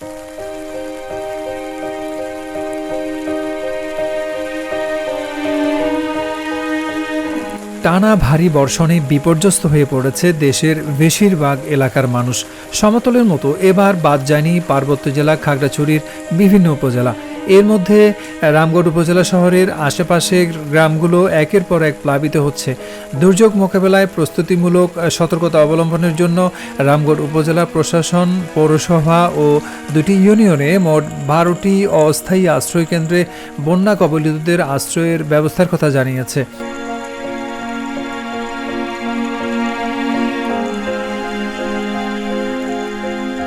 টানা ভারী বর্ষণে বিপর্যস্ত হয়ে পড়েছে দেশের বেশিরভাগ এলাকার মানুষ। সমতলের মতো এবার বাদ যায়নি পার্বত্য জেলা, খাগড়াছড়ির বিভিন্ন উপজেলা। এর মধ্যে রামগড় উপজেলা শহরের আশেপাশের গ্রামগুলো একের পর এক প্লাবিত হচ্ছে। দুর্যোগ মোকাবেলায় প্রস্তুতিমূলক সতর্কতা অবলম্বনের জন্য রামগড় উপজেলা প্রশাসন, পৌরসভা ও দুটি ইউনিয়নে মোট বারোটি অস্থায়ী আশ্রয়কেন্দ্রে বন্যা কবলিতদের আশ্রয়ের ব্যবস্থার কথা জানিয়েছে।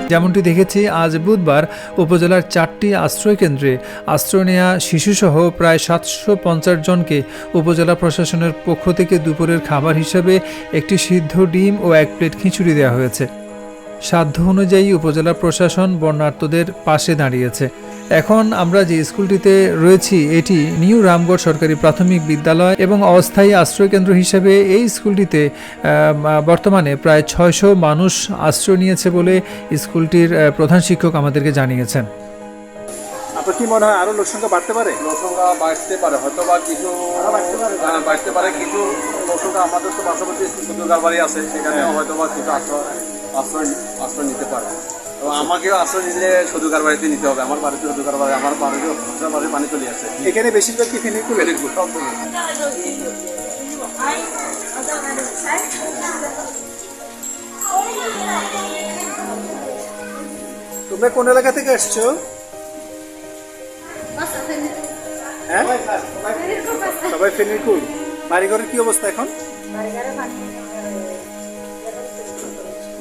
যেমনটি দেখেছি, আজ বুধবার উপজেলার চারটি আশ্রয়কেন্দ্রে আশ্রয় নেওয়া শিশুসহ প্রায় সাতশো পঞ্চাশ জনকে উপজেলা প্রশাসনের পক্ষ থেকে দুপুরের খাবার হিসেবে একটি সিদ্ধ ডিম ও এক প্লেট খিচুড়ি দেওয়া হয়েছে। সাধ্য অনুযায়ী উপজেলা প্রশাসন বন্যার্তদের পাশে দাঁড়িয়েছে। এখন আমরা যে স্কুলটিতে রয়েছি এটি নিউ রামগড় সরকারি প্রাথমিক বিদ্যালয় এবং অস্থায়ী আশ্রয়কেন্দ্র হিসেবে এই স্কুলটিতে বর্তমানে প্রায় ছয়শো মানুষ আশ্রয় নিয়েছে বলে স্কুলটির প্রধান শিক্ষক আমাদেরকে জানিয়েছেন। আপনার কি মনে হয় আরও লোক সংখ্যা বাড়তে পারে? লোকসংখ্যা বাড়তে পারে হয়তো বা কিছু বাড়তে পারে কিছু লোকসংখ্যা আমাদের তো পাশাপাশি বাড়ি আছে সেখানেও হয়তো বা কিছু আশ্রয় আশ্রয় আশ্রয় নিতে পারে। এবং আমাকেও আশ্রয় নিলে সদুকার বাড়িতে নিতে হবে। আমার বাড়িতে সদুকার বাড়ি আমার বাড়িতেও সদুকার বাড়ির পানি চলে আসে। এখানে বেশিরভাগ কি ফেনিকুল? ভেরি সব তোমরা কোন এলাকা থেকে আসছো? হ্যাঁ? সবাই ফেনিকুল। বাড়িঘরের কি অবস্থা এখন?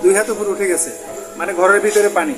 দুই হাত উপরে উঠে গেছে। মানে ঘরের ভিতরে পানি।